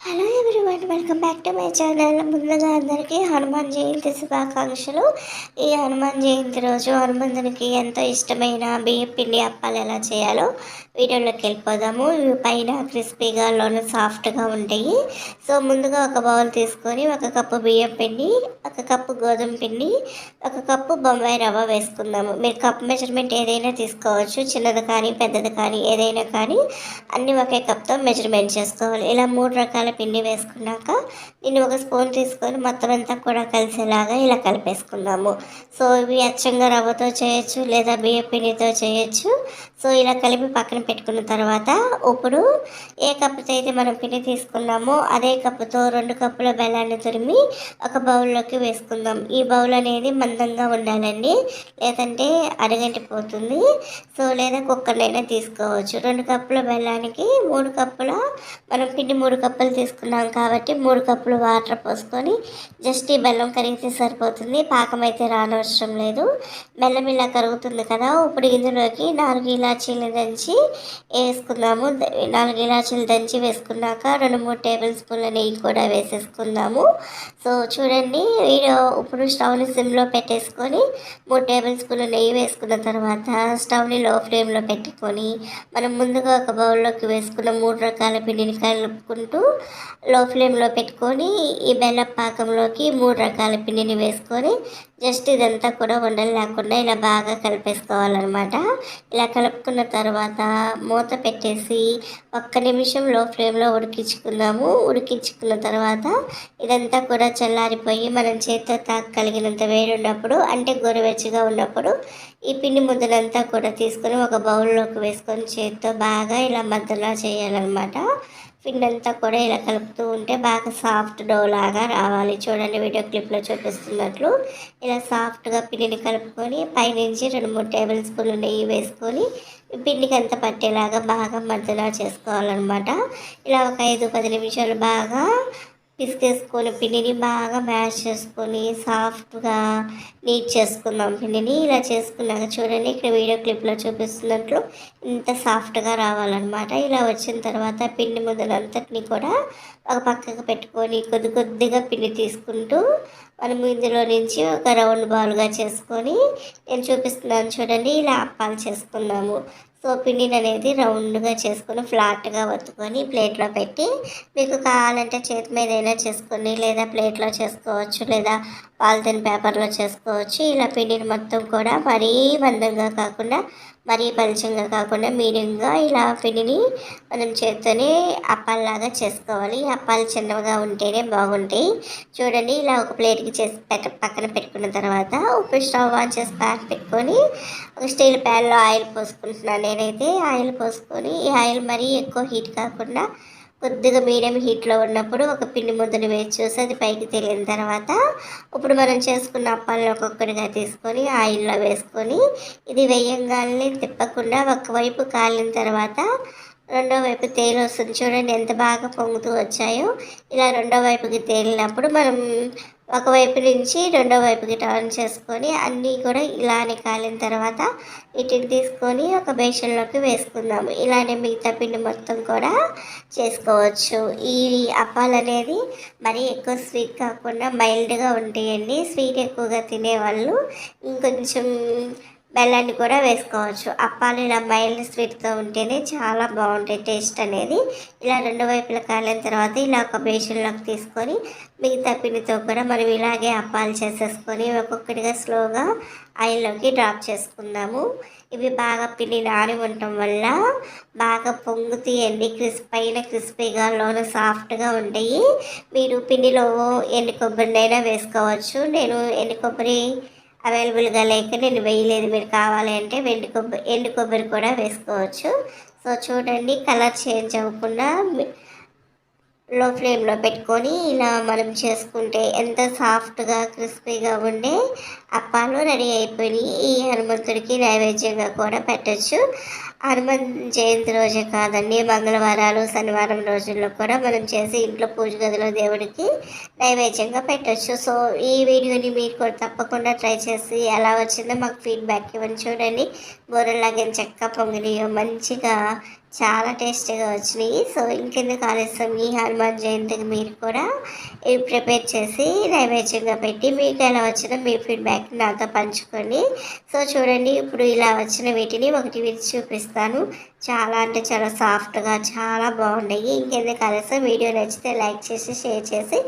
Hello everyone welcome back to my channel ముందుగా అందరికీ హనుమాన్ జయంతి శుభాకాంక్షలు. ఈ హనుమాన్ జయంతి రోజు హనుమంతునికి ఎంతో ఇష్టమైన బియ్యం పిండి అప్పాలు ఎలా చేయాలో వీడియోలోకి వెళ్ళిపోదాము. ఇవి పైన క్రిస్పీగా లోన సాఫ్ట్గా ఉంటాయి. సో ముందుగా ఒక బౌల్ తీసుకొని ఒక కప్పు బియ్యం పిండి ఒక కప్పు గోధుమ పిండి ఒక కప్పు బొంబాయి రవ్వ వేసుకుందాము. మీరు కప్ మెజర్మెంట్ ఏదైనా తీసుకోవచ్చు. చిన్నది కానీ పెద్దది కానీ ఏదైనా కానీ అన్నీ ఒకే కప్తో మెజర్మెంట్ చేసుకోవాలి. ఇలా మూడు రకాల పిండి వేసుకున్నాక దీన్ని ఒక స్పూన్ తీసుకొని మొత్తం అంతా కూడా కలిసేలాగా ఇలా కలిపేసుకుందాము. సో ఇవి అచ్చంగా రవ్వతో చేయొచ్చు లేదా బియ్య పిండితో చేయొచ్చు. సో ఇలా కలిపి పక్కన పెట్టుకున్న తర్వాత ఇప్పుడు ఏ కప్పుతో అయితే మనం పిండి తీసుకున్నామో అదే కప్పుతో రెండు కప్పుల బెల్లాన్ని తురిమి ఒక బౌల్లోకి వేసుకుందాం. ఈ బౌల్ అనేది మందంగా ఉండాలండి. లేదంటే అరగంటిపోతుంది. సో లేదా కుక్కర్నైనా తీసుకోవచ్చు. రెండు కప్పుల బెల్లానికి మూడు కప్పుల మనం పిండి మూడు కప్పులు తీసుకున్నాం కాబట్టి మూడు కప్పులు వాటర్ పోసుకొని జస్ట్ ఈ బెల్లం కరిగితే సరిపోతుంది. పాకం అయితే రానవసరం లేదు. బెల్లం ఇలా కరుగుతుంది కదా. ఇప్పుడు ఇందులోకి నాలుగు ఇలాచీలు దంచి వేసుకుందాము నాలుగు ఇలాచీలు దంచి వేసుకున్నాక రెండు మూడు టేబుల్ స్పూన్ల నెయ్యి కూడా వేసేసుకుందాము సో చూడండి వీడియో ఇప్పుడు స్టవ్ని సిమ్లో పెట్టేసుకొని మూడు టేబుల్ స్పూన్ల నెయ్యి వేసుకున్న తర్వాత స్టవ్ని లో ఫ్లేమ్లో పెట్టుకొని మనం ముందుగా ఒక బౌల్లోకి వేసుకున్న మూడు రకాల పిండిని కలుపుకుంటూ లో ఫ్లేమ్లో పెట్టుకొని ఈ బెల్లం పాకంలోకి మూడు రకాల పిండిని వేసుకొని జస్ట్ ఇదంతా కూడా ఉండలు లేకుండా ఇలా బాగా కలిపేసుకోవాలన్నమాట. ఇలా కలుపుకున్న తర్వాత మూత పెట్టేసి ఒక్క నిమిషం లో ఫ్లేమ్లో ఉడికించుకుందాము. ఉడికించుకున్న తర్వాత ఇదంతా కూడా చల్లారిపోయి మనం చేతితో తాకగలిగినంత వేడి ఉన్నప్పుడు అంటే గోరువెచ్చగా ఉన్నప్పుడు ఈ పిండి ముద్దలంతా కూడా తీసుకొని ఒక బౌల్లోకి వేసుకొని చేతితో బాగా ఇలా మద్దలా చేయాలన్నమాట. పిండి అంతా కూడా ఇలా కలుపుతూ ఉంటే బాగా సాఫ్ట్ డో లాగా రావాలి. చూడండి వీడియో క్లిప్లో చూపిస్తున్నట్లు. ఇలా సాఫ్ట్గా పిండిని కలుపుకొని పైనుంచి రెండు మూడు టేబుల్ స్పూన్లు నెయ్యి వేసుకొని పిండికి అంతా పట్టేలాగా బాగా మద్దలా చేసుకోవాలన్నమాట. ఇలా ఒక ఐదు పది నిమిషాలు బాగా పిసికేసుకొని పిండిని బాగా మ్యాష్ చేసుకొని సాఫ్ట్గా నీట్ చేసుకుందాం పిండిని ఇలా చేసుకున్నాక చూడండి ఇక్కడ వీడియో క్లిప్లో చూపిస్తున్నట్లు ఇంత సాఫ్ట్గా రావాలన్నమాట. ఇలా వచ్చిన తర్వాత పిండి ముద్దలంతటిని కూడా ఒక పక్కకు పెట్టుకొని కొద్ది కొద్దిగా పిండి తీసుకుంటూ మనం ఇందులో నుంచి ఒక రౌండ్ బాల్గా చేసుకొని నేను చూపిస్తున్నాను చూడండి ఇలా అప్పాలు చేసుకున్నాము. సో పిండిని అనేది రౌండ్గా చేసుకొని ఫ్లాట్గా వత్తుకొని ప్లేట్లో పెట్టి మీకు కావాలంటే చేతి మీద అయినా చేసుకొని లేదా ప్లేట్లో చేసుకోవచ్చు లేదా పాలిథిన్ పేపర్లో చేసుకోవచ్చు. ఇలా పిండిని మొత్తం కూడా మరీ మందంగా కాకుండా మరీ పలుచంగా కాకుండా మీడియంగా ఇలా పిండిని మనం చేత్తోనే అప్పాలలాగా చేసుకోవాలి. అప్పాలు చిన్నగా ఉంటేనే బాగుంటాయి. చూడండి ఇలా ఒక ప్లేట్కి చేసి పెట్ట పక్కన పెట్టుకున్న తర్వాత ఉప్పు స్టవ్ ఆన్ చేసి ప్యాన్ పెట్టుకొని ఒక స్టీల్ ప్యాన్లో ఆయిల్ పోసుకుంటున్నాను నేనైతే. ఆయిల్ పోసుకొని ఈ ఆయిల్ మరీ ఎక్కువ హీట్ కాకుండా కొద్దిగా మీడియం హీట్లో ఉన్నప్పుడు ఒక పిండి ముద్దని వేసి చూసి అది పైకి తెలియని తర్వాత ఇప్పుడు మనం చేసుకున్న అప్పాలను ఒక్కొక్కటిగా తీసుకొని ఆయిల్లో వేసుకొని ఇది వేయంగానే తిప్పకుండా ఒకవైపు కాలిన తర్వాత రెండో వైపు తేలి వస్తుంది చూడండి ఎంత బాగా పొంగుతూ వచ్చాయో. ఇలా రెండో వైపుకి తేలినప్పుడు మనం ఒకవైపు నుంచి రెండో వైపుకి టర్న్ చేసుకొని అన్నీ కూడా ఇలానే కాలిన తర్వాత వీటిని తీసుకొని ఒక బేషన్లోకి వేసుకుందాము. ఇలానే మిగతా పిండి మొత్తం కూడా చేసుకోవచ్చు. ఈ అప్పాలు అనేది మరీ ఎక్కువ స్వీట్ కాకుండా మైల్డ్గా ఉంటాయండి. స్వీట్ ఎక్కువగా తినేవాళ్ళు. ఇంకొంచెం బెల్లాన్ని కూడా వేసుకోవచ్చు. అప్పాలు ఇలా మైల్డ్ స్వీట్తో ఉంటేనే చాలా బాగుంటాయి టేస్ట్ అనేది. ఇలా రెండు వైపులా కాలిన తర్వాత ఇలా ఒక బేషన్లోకి తీసుకొని మిగతా పిండితో కూడా మనం ఇలాగే అప్పాలు చేసేసుకొని ఒక్కొక్కటిగా స్లోగా ఆయిల్లోకి డ్రాప్ చేసుకుందాము. ఇవి బాగా పిండి నాని ఉండటం వల్ల బాగా పొంగుతాయండి. క్రిస్ప్ పైన క్రిస్పీగా లోన సాఫ్ట్గా ఉంటాయి. మీరు పిండిలో ఎండు కొబ్బరినైనా వేసుకోవచ్చు. నేను ఎండు కొబ్బరి అవైలబుల్గా లేక నేను వేయలేదు. మీరు కావాలి అంటే వెండి కొబ్బరి ఎండు కొబ్బరి కూడా వేసుకోవచ్చు. సో చూడండి కలర్ చేంజ్ అవ్వకుండా లో ఫ్లేమ్లో పెట్టుకొని ఇలా మనం చేసుకుంటే ఎంత సాఫ్ట్గా క్రిస్పీగా ఉండే అప్పాలు రెడీ అయిపోయినాయి ఈ హనుమంతుడికి నైవేద్యంగా కూడా పెట్టచ్చు. హనుమన్ జయంతి రోజే కాదండి మంగళవారాలు శనివారం రోజుల్లో కూడా మనం చేసి ఇంట్లో పూజ గదిలో దేవుడికి నైవేద్యంగా పెట్టచ్చు. సో ఈ వీడియోని మీరు కూడా తప్పకుండా ట్రై చేసి ఎలా వచ్చిందో మాకు ఫీడ్బ్యాక్ ఇవ్వండి. చూడండి బోరలాగే చక్క పొంగినాయో మంచిగా చాలా టేస్టీగా వచ్చినాయి సో ఇంకెందుకు ఆలస్యం? ఈ హనుమాన్ జయంతికి మీరు కూడా ఇవి ప్రిపేర్ చేసి నైవేద్యంగా పెట్టి మీకు ఎలా వచ్చినా మీ ఫీడ్బ్యాక్ నాతో పంచుకోండి. సో చూడండి ఇప్పుడు ఇలా వచ్చిన వీటిని ఒకటి విరిచి చూపిస్తాను. చాలా అంటే చాలా సాఫ్ట్గా చాలా బాగున్నాయి. ఇంకెందుకు ఆలస్యం? వీడియో నచ్చితే లైక్ చేసి షేర్ చేసి